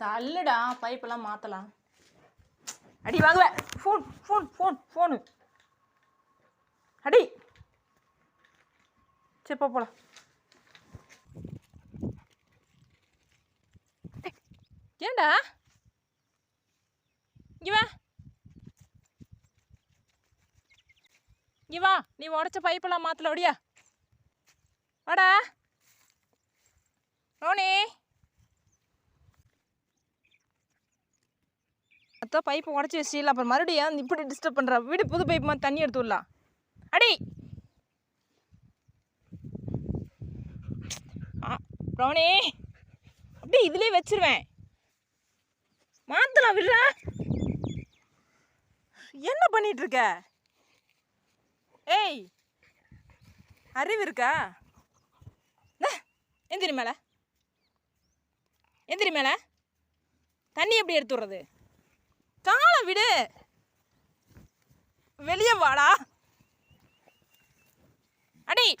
தள்ளுடா பைப்பெல்லாம் மாற்றலாம் அடி வாங்குவேன் ஃபோன் ஃபோன் ஃபோன் ஃபோனு அடி. சரி போ போலாம். டேய், ஏன்டா வா. வா. நீ உடச்ச பைப்பெல்லாம் மாத்தல ஒடியா. வாடா. ரோனி. அத்தா பைப்பை உடச்சி வச்சிடல அப்புறம் மறுபடியும் இப்படி டிஸ்டர்ப் பண்ணுறா வீடு புது பைப்பு மாதிரி தண்ணி எடுத்து விடலாம். அடி ஆ, அப்படியே இதுலேயே வச்சிருவேன். மாத்தலாம் விடுறா. என்ன பண்ணிட்டு இருக்க? ஏய் அறிவு இருக்கா? எந்திரி மேலே. எந்திரி மேலே. தண்ணி எப்படி எடுத்து விட்றது? காலை விடு. வெளியே வாடா. அடி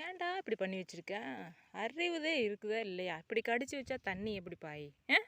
ஏன்டா இப்படி பண்ணி வச்சிருக்க? அறிவுதே இருக்குதா இல்லையா? இப்படி கடிச்சு வச்சா தண்ணி எப்படி பாய் ஆ?